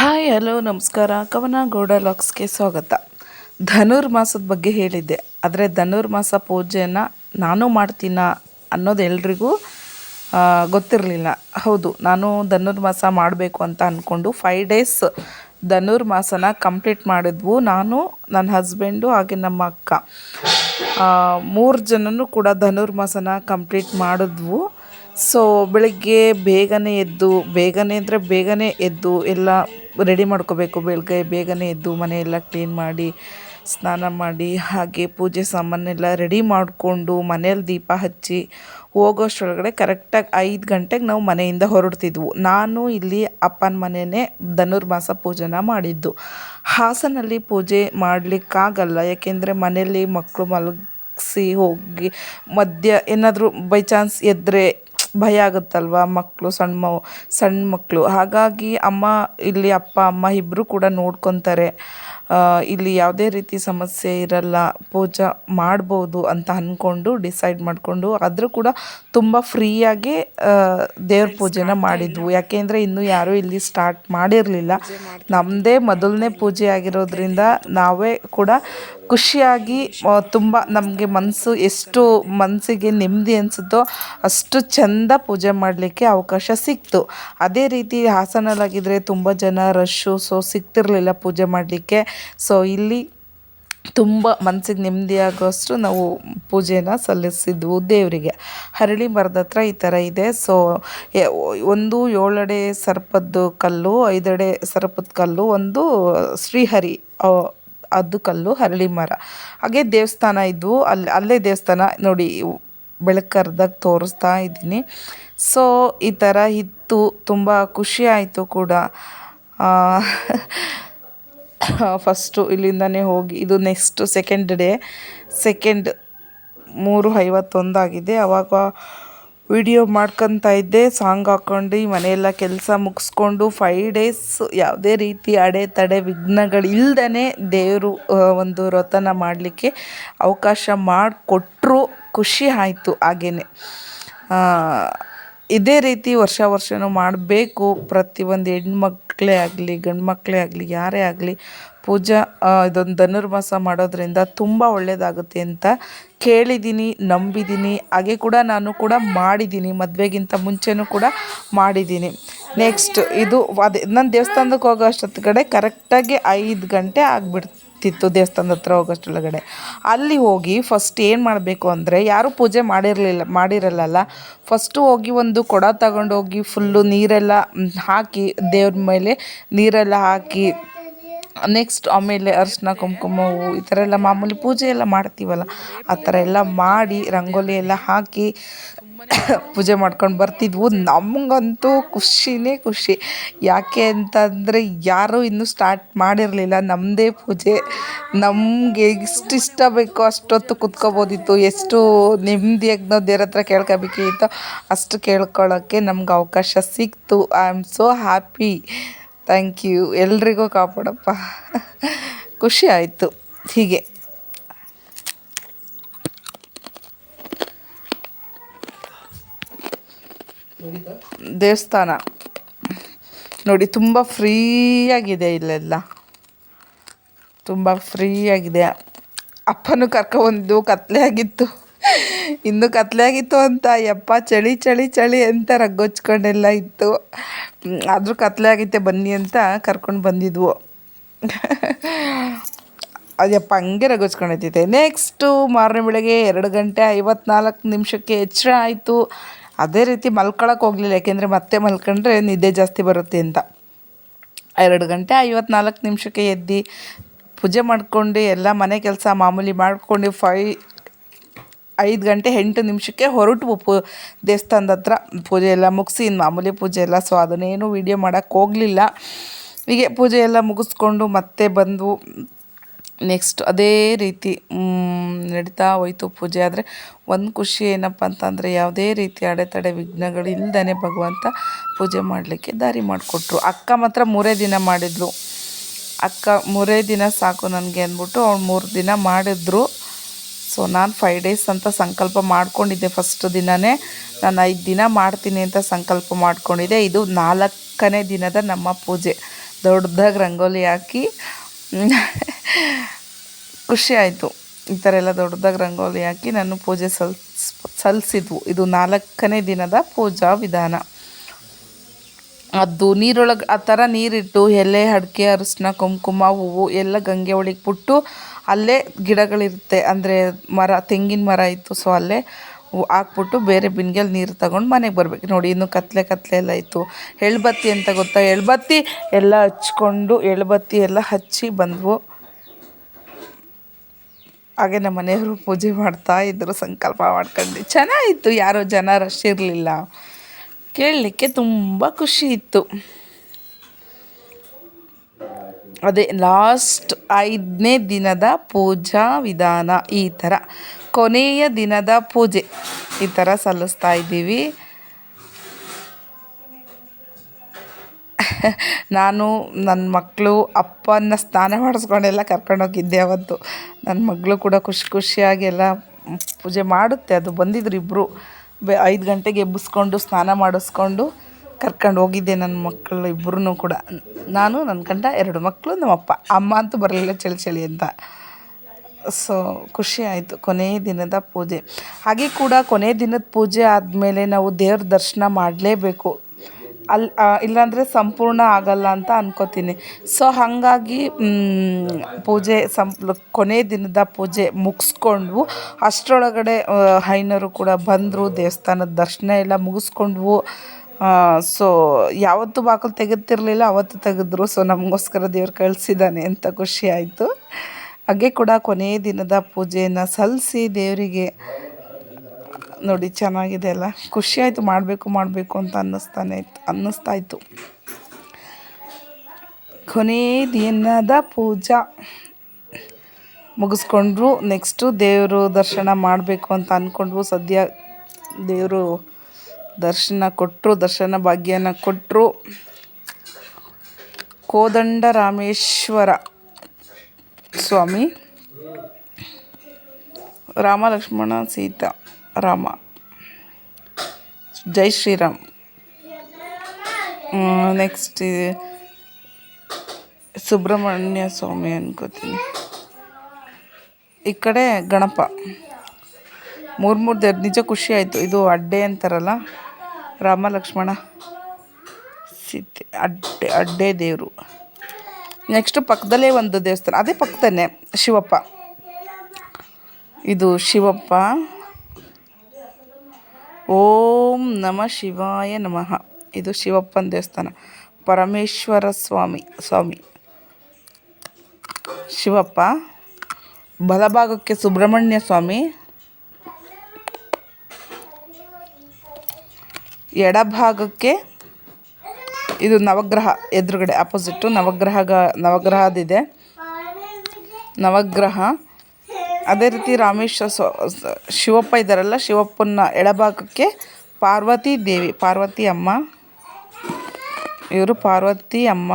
Hi, hello, ನಮಸ್ಕಾರ. ಕವನ ಗೌಡ ಲಾಕ್ಸ್ಗೆ ಸ್ವಾಗತ. ಧನುರ್ಮಾಸದ ಬಗ್ಗೆ ಹೇಳಿದ್ದೆ. ಆದರೆ ಧನುರ್ಮಾಸ ಪೂಜೆಯನ್ನು ನಾನು ಮಾಡ್ತೀನ ಅನ್ನೋದು ಎಲ್ರಿಗೂ ಗೊತ್ತಿರಲಿಲ್ಲ. ಹೌದು, ನಾನು ಧನುರ್ಮಾಸ ಮಾಡಬೇಕು ಅಂತ ಅಂದ್ಕೊಂಡು ಫೈವ್ ಡೇಸ್ ಧನುರ್ಮಾಸನ ಕಂಪ್ಲೀಟ್ ಮಾಡಿದ್ವು ನಾನು ನನ್ನ ಹಸ್ಬೆಂಡು ಹಾಗೆ ನಮ್ಮ ಅಕ್ಕ. ಮೂರು ಜನನೂ ಕೂಡ ಧನುರ್ಮಾಸನ ಕಂಪ್ಲೀಟ್ ಮಾಡಿದ್ವು. ಸೊ ಬೆಳಗ್ಗೆ ಬೇಗನೆ ಎದ್ದು, ಬೇಗನೆ ಅಂದರೆ ಬೇಗನೆ ಎದ್ದು ಎಲ್ಲ ರೆಡಿ ಮಾಡ್ಕೋಬೇಕು. ಬೆಳಗ್ಗೆ ಬೇಗನೆ ಎದ್ದು ಮನೆಯೆಲ್ಲ ಕ್ಲೀನ್ ಮಾಡಿ, ಸ್ನಾನ ಮಾಡಿ, ಹಾಗೆ ಪೂಜೆ ಸಾಮಾನೆಲ್ಲ ರೆಡಿ ಮಾಡಿಕೊಂಡು ಮನೇಲಿ ದೀಪ ಹಚ್ಚಿ ಹೋಗೋಷ್ಟರೊಳಗಡೆ ಕರೆಕ್ಟಾಗಿ ಐದು ಗಂಟೆಗೆ ನಾವು ಮನೆಯಿಂದ ಹೊರಡ್ತಿದ್ವು. ನಾನು ಇಲ್ಲಿ ಅಪ್ಪನ ಮನೆಯೇ ಧನುರ್ಮಾಸ ಪೂಜೆನ ಮಾಡಿದ್ದು. ಹಾಸನಲ್ಲಿ ಪೂಜೆ ಮಾಡಲಿಕ್ಕಾಗಲ್ಲ, ಯಾಕೆಂದರೆ ಮನೆಯಲ್ಲಿ ಮಕ್ಕಳು ಮಲಗಿಸಿ ಹೋಗಿ ಮಧ್ಯ ಏನಾದರೂ ಬೈ ಚಾನ್ಸ್ ಎದ್ದರೆ ಭಯ ಆಗುತ್ತಲ್ವ ಮಕ್ಕಳು ಸಣ್ಣ ಮ ಸಣ್ಣ ಮಕ್ಕಳು ಹಾಗಾಗಿ ಅಮ್ಮ ಇಲ್ಲಿ ಅಪ್ಪ ಅಮ್ಮ ಇಬ್ಬರು ಕೂಡ ನೋಡ್ಕೊತಾರೆ. ಇಲ್ಲಿ ಯಾವುದೇ ರೀತಿ ಸಮಸ್ಯೆ ಇರಲ್ಲ ಪೂಜೆ ಮಾಡ್ಬೋದು ಅಂತ ಅಂದ್ಕೊಂಡು ಡಿಸೈಡ್ ಮಾಡಿಕೊಂಡು ಆದರೂ ಕೂಡ ತುಂಬ ಫ್ರೀಯಾಗಿ ದೇವ್ರ ಪೂಜೆನ ಮಾಡಿದ್ವು. ಯಾಕೆಂದರೆ ಇನ್ನೂ ಯಾರೂ ಇಲ್ಲಿ ಸ್ಟಾರ್ಟ್ ಮಾಡಿರಲಿಲ್ಲ. ನಮ್ಮದೇ ಮೊದಲನೇ ಪೂಜೆ ಆಗಿರೋದ್ರಿಂದ ನಾವೇ ಕೂಡ ಖುಷಿಯಾಗಿ ತುಂಬ ನಮಗೆ ಮನಸ್ಸು ಎಷ್ಟು ಮನಸ್ಸಿಗೆ ನೆಮ್ಮದಿ ಅನಿಸುತ್ತೋ ಅಷ್ಟು ಚೆಂದ ಪೂಜೆ ಮಾಡಲಿಕ್ಕೆ ಅವಕಾಶ ಸಿಕ್ತು. ಅದೇ ರೀತಿ ಹಾಸನಲ್ಲಾಗಿದ್ದರೆ ತುಂಬ ಜನ ರಶ್ಶು ಸೊ ಸಿಗ್ತಿರಲಿಲ್ಲ ಪೂಜೆ ಮಾಡಲಿಕ್ಕೆ. ಸೊ ಇಲ್ಲಿ ತುಂಬ ಮನಸ್ಸಿಗೆ ನೆಮ್ಮದಿ ಆಗೋಷ್ಟು ನಾವು ಪೂಜೆನ ಸಲ್ಲಿಸಿದ್ವು ದೇವರಿಗೆ. ಹರಳಿ ಮರದ ಹತ್ರ ಈ ಥರ ಇದೆ. ಸೊ ಒಂದು ಏಳಡೆ ಸರ್ಪದ್ದು ಕಲ್ಲು, ಐದಡೆ ಸರ್ಪದ ಕಲ್ಲು, ಒಂದು ಶ್ರೀಹರಿ ಅದು ಕಲ್ಲು, ಹರಳಿ ಮರ. ಹಾಗೆ ದೇವಸ್ಥಾನ ಇದ್ವು ಅಲ್ಲಿ ಅಲ್ಲೇ ದೇವಸ್ಥಾನ ನೋಡಿ ಬೆಳಕರ್ದಾಗ ತೋರಿಸ್ತಾ ಇದ್ದೀನಿ. ಸೊ ಈ ಥರ ಇತ್ತು. ತುಂಬ ಖುಷಿ ಆಯಿತು ಕೂಡ. ಫಸ್ಟು ಇಲ್ಲಿಂದನೇ ಹೋಗಿ, ಇದು ನೆಕ್ಸ್ಟು ಸೆಕೆಂಡ್ ಡೇ ಸೆಕೆಂಡ್ ಮೂರು ಐವತ್ತೊಂದಾಗಿದೆ. ಅವಾಗ ವಿಡಿಯೋ ಮಾಡ್ಕೊತ ಇದ್ದೆ, ಸಾಂಗ್ ಹಾಕ್ಕೊಂಡು ಮನೆಯೆಲ್ಲ ಕೆಲಸ ಮುಗಿಸ್ಕೊಂಡು ಫೈವ್ ಡೇಸ್ ಯಾವುದೇ ರೀತಿ ಅಡೆತಡೆ ವಿಘ್ನಗಳಿಲ್ಲದೇ ದೇವರು ಒಂದು ವ್ರತನ ಮಾಡಲಿಕ್ಕೆ ಅವಕಾಶ ಮಾಡಿಕೊಟ್ರು, ಖುಷಿ ಆಯಿತು ಹಾಗೇನೆ. ಇದೇ ರೀತಿ ವರ್ಷ ವರ್ಷನೂ ಮಾಡಬೇಕು. ಪ್ರತಿಯೊಂದು ಹೆಣ್ಮಕ್ಳೇ ಆಗಲಿ ಗಂಡು ಮಕ್ಕಳೇ ಆಗಲಿ, ಯಾರೇ ಆಗಲಿ ಪೂಜಾ ಇದೊಂದು ಧನುರ್ಮಾಸ ಮಾಡೋದ್ರಿಂದ ತುಂಬ ಒಳ್ಳೆಯದಾಗುತ್ತೆ ಅಂತ ಕೇಳಿದ್ದೀನಿ ನಂಬಿದ್ದೀನಿ ಹಾಗೆ ಕೂಡ ನಾನು ಕೂಡ ಮಾಡಿದ್ದೀನಿ ಮದುವೆಗಿಂತ ಮುಂಚೆನೂ ಕೂಡ ಮಾಡಿದ್ದೀನಿ ನೆಕ್ಸ್ಟ್ ಇದು ಅದೇ, ನಾನು ದೇವಸ್ಥಾನಕ್ಕೆ ಹೋಗೋ ಅಷ್ಟೊತ್ತು ಕಡೆ ಕರೆಕ್ಟಾಗಿ ಐದು ಗಂಟೆ ಆಗಿಬಿಡ್ತಿತ್ತು ದೇವಸ್ಥಾನದ ಹತ್ರ ಹೋಗೋಷ್ಟೊಳಗಡೆ ಅಲ್ಲಿ ಹೋಗಿ ಫಸ್ಟ್ ಏನು ಮಾಡಬೇಕು ಅಂದರೆ ಯಾರೂ ಪೂಜೆ ಮಾಡಿರಲಿಲ್ಲ ಮಾಡಿರಲ್ಲ ಫಸ್ಟು ಹೋಗಿ ಒಂದು ಕೊಡ ತಗೊಂಡೋಗಿ ಫುಲ್ಲು ನೀರೆಲ್ಲ ಹಾಕಿ ದೇವ್ರ ಮೇಲೆ ನೀರೆಲ್ಲ ಹಾಕಿ ನೆಕ್ಸ್ಟ್ ಆಮೇಲೆ ಅರಿಶಿನ, ಕುಂಕುಮ ಹೂವು ಈ ಥರ ಎಲ್ಲ ಮಾಮೂಲಿ ಪೂಜೆ ಎಲ್ಲ ಮಾಡ್ತೀವಲ್ಲ. ಆ ಥರ ಎಲ್ಲ ಮಾಡಿ, ರಂಗೋಲಿ ಎಲ್ಲ ಹಾಕಿ ಪೂಜೆ ಮಾಡ್ಕೊಂಡು ಬರ್ತಿದ್ವು. ನಮಗಂತೂ ಖುಷಿನೇ ಖುಷಿ. ಯಾಕೆ ಅಂತಂದರೆ ಯಾರೂ ಇನ್ನೂ ಸ್ಟಾರ್ಟ್ ಮಾಡಿರಲಿಲ್ಲ. ನಮ್ಮದೇ ಪೂಜೆ. ನಮಗೆ ಎಷ್ಟು ಇಷ್ಟ ಬೇಕೋ ಅಷ್ಟೊತ್ತು ಕುತ್ಕೋಬೋದಿತ್ತು. ಎಷ್ಟು ನೆಮ್ಮದಿಯಾಗಿ ನಾವು ದೇವ್ರ ಹತ್ರ ಕೇಳ್ಕೊಬೇಕಿತ್ತು ಅಷ್ಟು ಕೇಳ್ಕೊಳ್ಳೋಕ್ಕೆ ನಮ್ಗೆ ಅವಕಾಶ ಸಿಕ್ತು. I am so happy thank you ಎಲ್ರಿಗೂ ಕಾಪಾಡಪ್ಪ. ಖುಷಿ ಆಯಿತು. ಹೀಗೆ. ದೇವಸ್ಥಾನ. ನೋಡಿ, ತುಂಬ ಫ್ರೀಯಾಗಿದೆ ಇಲ್ಲೆಲ್ಲ. ತುಂಬ ಫ್ರೀಯಾಗಿದೆ. ಅಪ್ಪನೂ ಕರ್ಕೊಬಂದು ಕತ್ಲೆ ಆಗಿತ್ತು. ಇನ್ನು ಕತ್ಲೆ ಆಗಿತ್ತು ಅಂತ, ಯಪ್ಪ, ಚಳಿ ಚಳಿ ಚಳಿ ಅಂತ ರಗ್ಗೊಚ್ಕೊಂಡೆಲ್ಲ ಇತ್ತು. ಆದರೂ ಕತ್ಲೆ ಆಗಿತ್ತೆ, ಬನ್ನಿ ಅಂತ ಕರ್ಕೊಂಡು ಬಂದಿದ್ವು. ಅದಪ್ಪ ಹಂಗೆ ರಗೋಚ್ಕೊಂಡೈತೈತೆ ನೆಕ್ಸ್ಟು ಮಾರನೇ ಬೆಳಗ್ಗೆ ಎರಡು ಗಂಟೆ ಐವತ್ನಾಲ್ಕು ನಿಮಿಷಕ್ಕೆ ಎಚ್ಚರ ಆಯಿತು. ಅದೇ ರೀತಿ ಮಲ್ಕೊಳಕ್ಕೆ ಹೋಗಲಿಲ್ಲ, ಯಾಕೆಂದರೆ ಮತ್ತೆ ಮಲ್ಕೊಂಡ್ರೆ ನಿದ್ದೆ ಜಾಸ್ತಿ ಬರುತ್ತೆ ಅಂತ. ಎರಡು ಗಂಟೆ ಐವತ್ನಾಲ್ಕು ನಿಮಿಷಕ್ಕೆ ಎದ್ದು ಪೂಜೆ ಮಾಡ್ಕೊಂಡು ಎಲ್ಲ ಮನೆ ಕೆಲಸ ಮಾಮೂಲಿ ಮಾಡಿಕೊಂಡು ಫೈ, ಐದು ಗಂಟೆ ಎಂಟು ನಿಮಿಷಕ್ಕೆ ಹೊರಟು ಪು ದೇವಸ್ಥಾನದ ಹತ್ರ. ಪೂಜೆ ಎಲ್ಲ ಮುಗಿಸಿ ಮಾಮೂಲಿ ಪೂಜೆ ಎಲ್ಲ ಸೊ ಅದನ್ನೇನು ವೀಡಿಯೋ ಮಾಡೋಕ್ಕೆ ಹೋಗಲಿಲ್ಲ. ಹೀಗೆ ಪೂಜೆ ಎಲ್ಲ ಮುಗಿಸ್ಕೊಂಡು ಮತ್ತೆ ಬಂದು ನೆಕ್ಸ್ಟ್ ಅದೇ ರೀತಿ ನಡೀತಾ ಹೋಯ್ತು ಪೂಜೆ. ಆದರೆ ಒಂದು ಖುಷಿ ಏನಪ್ಪ ಅಂತಂದರೆ ಯಾವುದೇ ರೀತಿ ಅಡೆತಡೆ ವಿಘ್ನಗಳು ವಿಘ್ನಗಳಿಲ್ದೇ ಭಗವಂತ ಪೂಜೆ ಮಾಡಲಿಕ್ಕೆ ದಾರಿ ಮಾಡಿಕೊಟ್ರು. ಅಕ್ಕ ಮಾತ್ರ ಮೂರೇ ದಿನ ಮಾಡಿದ್ಲು ಅಕ್ಕ ಮೂರೇ ದಿನ ಸಾಕು ನನಗೆ ಅಂದ್ಬಿಟ್ಟು ಅವ್ಳು ಮೂರು ದಿನ ಮಾಡಿದ್ರು. ಸೊ ನಾನು ಫೈವ್ ಡೇಸ್ ಅಂತ ಸಂಕಲ್ಪ ಮಾಡ್ಕೊಂಡಿದ್ದೆ ಫಸ್ಟ್ ದಿನವೇ ನಾನು ಐದು ದಿನ ಮಾಡ್ತೀನಿ ಅಂತ ಸಂಕಲ್ಪ ಮಾಡ್ಕೊಂಡಿದ್ದೆ. ಇದು ನಾಲ್ಕನೇ ದಿನದ ನಮ್ಮ ಪೂಜೆ. ದೊಡ್ಡದಾಗಿ ರಂಗೋಲಿ ಹಾಕಿ ಖುಷಿ ಆಯಿತು. ಈ ಥರ ಎಲ್ಲ ದೊಡ್ಡದಾಗಿ ರಂಗೋಲಿ ಹಾಕಿ ನಾನು ಪೂಜೆ ಸಲ್ಸ್ ಸಲ್ಲಿಸಿದ್ವು ಇದು ನಾಲ್ಕನೇ ದಿನದ ಪೂಜಾ ವಿಧಾನ. ಅದು ನೀರೊಳಗೆ, ಆ ಥರ ನೀರಿಟ್ಟು ಎಲೆ, ಅಡಿಕೆ ಅರಿಶಿನ ಕುಂಕುಮ, ಹೂವು ಎಲ್ಲ ಗಂಗೆ ಒಳಗೆ ಬಿಟ್ಟು ಅಲ್ಲೇ ಗಿಡಗಳಿರುತ್ತೆ. ಅಂದರೆ ಮರ, ತೆಂಗಿನ ಮರ ಇತ್ತು. ಸೊ ಅಲ್ಲೇ ಹಾಕ್ಬಿಟ್ಟು ಬೇರೆ ಬಿನ್ಗೆಲ್ ನೀರು ತಗೊಂಡು ಮನೆಗೆ ಬರಬೇಕು. ನೋಡಿ, ಇನ್ನು ಕತ್ಲೆ ಕತ್ಲೆ ಎಲ್ಲ ಇತ್ತು. ಎಳ್ಬತ್ತಿ ಅಂತ ಗೊತ್ತಾ? ಎಳ್ಬತ್ತಿ ಎಲ್ಲ ಹಚ್ಕೊಂಡು, ಎಳ್ಬತ್ತಿ ಎಲ್ಲ ಹಚ್ಚಿ ಬಂದ್ವು. ಹಾಗೆ ನಮ್ಮ ಮನೆಯವರು ಪೂಜೆ ಮಾಡ್ತಾ ಇದ್ರು, ಸಂಕಲ್ಪ ಮಾಡ್ಕೊಂಡು. ಚೆನ್ನಾಗಿತ್ತು. ಯಾರೋ ಜನ ರಶ್ ಇರಲಿಲ್ಲ. ಕೇಳಲಿಕ್ಕೆ ತುಂಬ ಖುಷಿ ಇತ್ತು. ಅದೇ ಲಾಸ್ಟ್ ಐದನೇ ದಿನದ ಪೂಜಾ ವಿಧಾನ ಈ ಥರ. ಕೊನೆಯ ದಿನದ ಪೂಜೆ ಈ ಥರ ಸಲ್ಲಿಸ್ತಾ ಇದ್ದೀವಿ. ನಾನು ನನ್ನ ಮಕ್ಕಳು ಅಪ್ಪನ ಸ್ನಾನ ಮಾಡಿಸ್ಕೊಂಡೆಲ್ಲ ಕರ್ಕೊಂಡೋಗಿದ್ದೆ ಅವತ್ತು. ನನ್ನ ಮಗಳು ಕೂಡ ಖುಷಿ ಖುಷಿಯಾಗಿ ಎಲ್ಲ ಪೂಜೆ ಮಾಡುತ್ತೆ. ಅದು ಬಂದಿದ್ರು ಇಬ್ಬರು ಬೆ ಐದು ಗಂಟೆಗೆ ಎಬ್ಬಿಸ್ಕೊಂಡು, ಸ್ನಾನ ಮಾಡಿಸ್ಕೊಂಡು ಕರ್ಕೊಂಡು ಹೋಗಿದ್ದೆ ನನ್ನ ಮಕ್ಕಳು ಇಬ್ಬರೂ ಕೂಡ. ನಾನು, ನನ್ನ ಗಂಡ, ಎರಡು ಮಕ್ಕಳು, ನಮ್ಮಪ್ಪ. ಅಮ್ಮ ಅಂತೂ ಬರಲಿಲ್ಲ ಚಳಿ ಚಳಿ ಅಂತ. ಸೊ ಖುಷಿ ಆಯಿತು. ಕೊನೆಯ ದಿನದ ಪೂಜೆ. ಹಾಗೆ ಕೂಡ ಕೊನೆಯ ದಿನದ ಪೂಜೆ ಆದಮೇಲೆ ನಾವು ದೇವ್ರ ದರ್ಶನ ಮಾಡಲೇಬೇಕು. ಅಲ್ಲಿ ಇಲ್ಲಾಂದರೆ ಸಂಪೂರ್ಣ ಆಗಲ್ಲ ಅಂತ ಅನ್ಕೋತೀನಿ. ಸೊ ಹಾಗಾಗಿ ಪೂಜೆ ಸಂಪ್ ಕೊನೆ ದಿನದ ಪೂಜೆ ಮುಗಿಸ್ಕೊಂಡ್ವು. ಅಷ್ಟರೊಳಗಡೆ ಹೈನರು ಕೂಡ ಬಂದರು, ದೇವಸ್ಥಾನದ ದರ್ಶನ ಎಲ್ಲ ಮುಗಿಸ್ಕೊಂಡ್ವು. ಸೊ ಯಾವತ್ತು ಬಾಕಲು ತೆಗೆತಿರ್ಲಿಲ್ಲ ಅವತ್ತು ತೆಗೆದ್ರು. ಸೊ ನಮಗೋಸ್ಕರ ದೇವ್ರು ಕಳಿಸಿದ್ದಾನೆ ಅಂತ ಖುಷಿ ಆಯಿತು. ಹಾಗೆ ಕೂಡ ಕೊನೆಯ ದಿನದ ಪೂಜೆಯನ್ನು ಸಲ್ಲಿಸಿ ದೇವರಿಗೆ ನೋಡಿ ಚೆನ್ನಾಗಿದೆ ಅಲ್ಲ. ಖುಷಿ ಆಯಿತು, ಮಾಡಬೇಕು ಮಾಡಬೇಕು ಅಂತ ಅನ್ನಿಸ್ತಾನೆ ಅನ್ನಿಸ್ತಾ ಇತ್ತು. ಕೊನೆಯ ದಿನದ ಪೂಜಾ ಮುಗಿಸ್ಕೊಂಡ್ರು. ನೆಕ್ಸ್ಟು ದೇವರು ದರ್ಶನ ಮಾಡಬೇಕು ಅಂತ ಅಂದ್ಕೊಂಡ್ರು ಸದ್ಯ ದೇವರು ದರ್ಶನ ಕೊಟ್ಟರು ದರ್ಶನ ಭಾಗ್ಯನ ಕೊಟ್ಟರು ಕೋದಂಡ ರಾಮೇಶ್ವರ ಸ್ವಾಮಿ, ರಾಮ ಲಕ್ಷ್ಮಣ ಸೀತಾ, ರಾಮ. ಜೈ ಶ್ರೀರಾಮ್. ನೆಕ್ಸ್ಟ್ ಸುಬ್ರಹ್ಮಣ್ಯ ಸ್ವಾಮಿ ಅನ್ಕೋತೀನಿ. ಈ ಕಡೆ ಗಣಪ. ಮೂರು ಮೂರು ದೇವ್ರು ನಿಜ ಖುಷಿ ಆಯಿತು. ಇದು ಅಡ್ಡೆ ಅಂತಾರಲ್ಲ ರಾಮ ಲಕ್ಷ್ಮಣ ಸೀತೆ ಅಡ್ಡೆ ಅಡ್ಡೆ ದೇವರು. ನೆಕ್ಸ್ಟು ಪಕ್ಕದಲ್ಲೇ ಒಂದು ದೇವಸ್ಥಾನ, ಅದೇ ಪಕ್ಕದಲ್ಲೇ ಶಿವಪ್ಪ. ಇದು ಶಿವಪ್ಪ. ಓಂ ನಮ ಶಿವಾಯ ನಮಃ. ಇದು ಶಿವಪ್ಪನ ದೇವಸ್ಥಾನ. ಪರಮೇಶ್ವರ ಸ್ವಾಮಿ ಸ್ವಾಮಿ. ಶಿವಪ್ಪ. ಬಲಭಾಗಕ್ಕೆ ಸುಬ್ರಹ್ಮಣ್ಯ ಸ್ವಾಮಿ. ಎಡಭಾಗಕ್ಕೆ ಇದು ನವಗ್ರಹ, ಎದುರುಗಡೆ ಅಪೋಸಿಟ್ಟು ನವಗ್ರಹ ನವಗ್ರಹದಿದೆ. ನವಗ್ರಹ, ಅದೇ ರೀತಿ ರಾಮೇಶ್ವರ ಸ್ವ, ಶಿವಪ್ಪ ಇದ್ದಾರಲ್ಲ ಶಿವಪ್ಪನ ಎಡಭಾಗಕ್ಕೆ ಪಾರ್ವತಿ ದೇವಿ, ಪಾರ್ವತಿ ಅಮ್ಮ. ಇವರು ಪಾರ್ವತಿ ಅಮ್ಮ.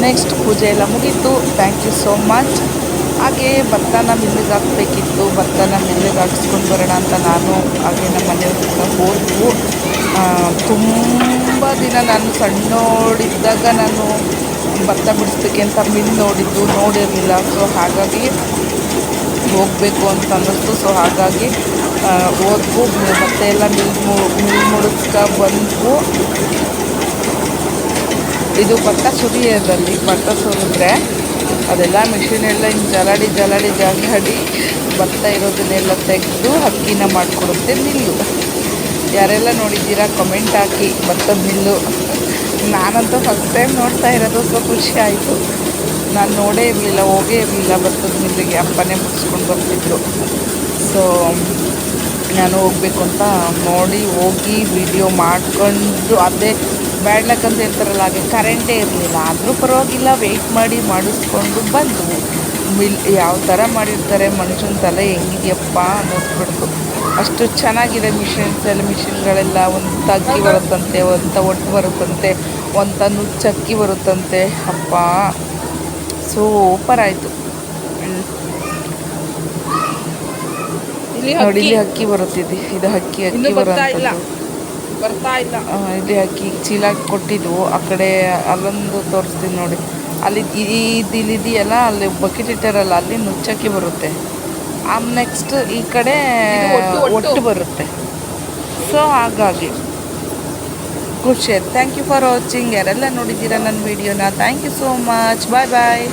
ನೆಕ್ಸ್ಟ್ ಪೂಜೆ ಎಲ್ಲ ಮುಗೀತು. ಥ್ಯಾಂಕ್ ಯು ಸೋ ಮಚ್ ಹಾಗೆ ಭತ್ತನ ಮಿಲ್ಲಿಗೆ ಹಾಕಬೇಕಿತ್ತು ಭತ್ತನ ಮಿಲ್ಲಿಗೆ ಹಾಕಿಸ್ಕೊಂಡು ಬರೋಣ ಅಂತ ನಾನು ಹಾಗೆ ನಮ್ಮ ಮನೆಯವರು ಕೂಡ ಹೋದ್ವು. ತುಂಬ ದಿನ ನಾನು ಸಣ್ಣೋಡಿದ್ದಾಗ ನಾನು ಭತ್ತ ಬಿಡಿಸ್ಬೇಕೆ ಅಂತ ಮಿಲ್ ನೋಡಿದ್ದು, ನೋಡಿರಲಿಲ್ಲ. ಸೊ ಹಾಗಾಗಿ ಹೋಗಬೇಕು ಅಂತ ಅನ್ನಿಸ್ತು. ಸೊ ಹಾಗಾಗಿ ಹೋದ್ವು. ಭತ್ತ ಎಲ್ಲ ಮಿಲ್ ಮಿಲ್ ಮುಡಿಸ್ಕ ಬಂದ್ವು. ಇದು ಭತ್ತ ಸುರಿಯೋದಲ್ಲಿ, ಭತ್ತ ಸುರಿದ್ರೆ ಅದೆಲ್ಲ ಮಿಷಿನ್ ಎಲ್ಲ ಹಿಂಗೆ ಜಲಾಡಿ ಜಲಾಡಿ ಜಲಾಡಿ ಬರ್ತಾ ಇರೋದನ್ನೆಲ್ಲ ತೆಗೆದು ಅಕ್ಕಿನ ಮಾಡಿಕೊಡುತ್ತೆ ಮಿಲ್ಲು ಯಾರೆಲ್ಲ ನೋಡಿದ್ದೀರಾ ಕಮೆಂಟ್ ಹಾಕಿ ಭತ್ತದ ಮಿಲ್ಲು ನಾನಂತೂ ಫಸ್ಟ್ ಟೈಮ್ ನೋಡ್ತಾ ಇರೋದು, ಸ್ವಲ್ಪ ಖುಷಿ ಆಯಿತು. ನಾನು ನೋಡೇ ಇರಲಿಲ್ಲ, ಹೋಗೇ ಇರಲಿಲ್ಲ ಭತ್ತದ ಮಿಲ್ಲಿಗೆ ಅಪ್ಪನೇ ಮುಗಿಸ್ಕೊಂಡು ಬರ್ತಿದ್ರು ಸೊ ನಾನು ಹೋಗ್ಬೇಕು ಅಂತ ನೋಡಿ, ಹೋಗಿ ವಿಡಿಯೋ ಮಾಡಿಕೊಂಡು, ಅದೇ ಬ್ಯಾಡ್ ಲಕ್ ಅಂತ ಹೇಳ್ತಾರಲ್ಲ ಹಾಗೆ ಕರೆಂಟೇ ಇರಲಿಲ್ಲ. ಆದರೂ ಪರವಾಗಿಲ್ಲ ವೆಯ್ಟ್ ಮಾಡಿ ಮಾಡಿಸ್ಕೊಂಡು ಬಂದು ಮಿಲ್ ಯಾವ ಥರ ಮಾಡಿರ್ತಾರೆ ಮನುಷ್ಯನ ತಲೆ ಹೆಂಗಿದೆಯಪ್ಪ ಅನ್ನಿಸ್ಬಿಡ್ತು ಅಷ್ಟು ಚೆನ್ನಾಗಿದೆ ಮಿಷಿನ್ಸ್ ಎಲ್ಲ ಮಿಷಿನ್ಗಳೆಲ್ಲ ಒಂದು ತಗ್ಗಿ ಬರುತ್ತಂತೆ ಒಂದು ಒಟ್ಟು ಬರುತ್ತಂತೆ ಒಂದು ನುಚ್ಚಕ್ಕಿ ಬರುತ್ತಂತೆ. ಅಪ್ಪ ಸೂಪರ್ ಆಯಿತು. ಇಲ್ಲಿ ನೋಡಿ ಅಕ್ಕಿ ಇಲ್ಲಿ ಅಕ್ಕಿ ಬರುತ್ತಿದೆ. ಇದು ಅಕ್ಕಿ ಅಕ್ಕಿ ಇನ್ನೂ ಬರ್ತಾ ಇಲ್ಲ. ಇಲ್ಲ ಹಾಕಿ ಚೀಲ ಕೊಟ್ಟಿದ್ವು. ಆ ಕಡೆ ಅಲ್ಲೊಂದು ತೋರಿಸ್ತೀನಿ ನೋಡಿ. ಅಲ್ಲಿ ಇದು ಇಲ್ಲಿದೆಯಲ್ಲ ಅಲ್ಲಿ ಬಕೆಟ್ ಇಟ್ಟಾರಲ್ಲ ಅಲ್ಲಿ ನುಚ್ಚಕ್ಕಿ ಬರುತ್ತೆ. ಆಮ್ ನೆಕ್ಸ್ಟ್ ಈ ಕಡೆ ಒಟ್ಟು, ಬರುತ್ತೆ. ಸೊ ಹಾಗಾಗಿ ಖುಷಿ ಥ್ಯಾಂಕ್ ಯು ಫಾರ್ ವಾಚಿಂಗ್ ಯಾರೆಲ್ಲ ನೋಡಿದ್ದೀರಾ ನನ್ನ ವಿಡಿಯೋನ thank you so much bye bye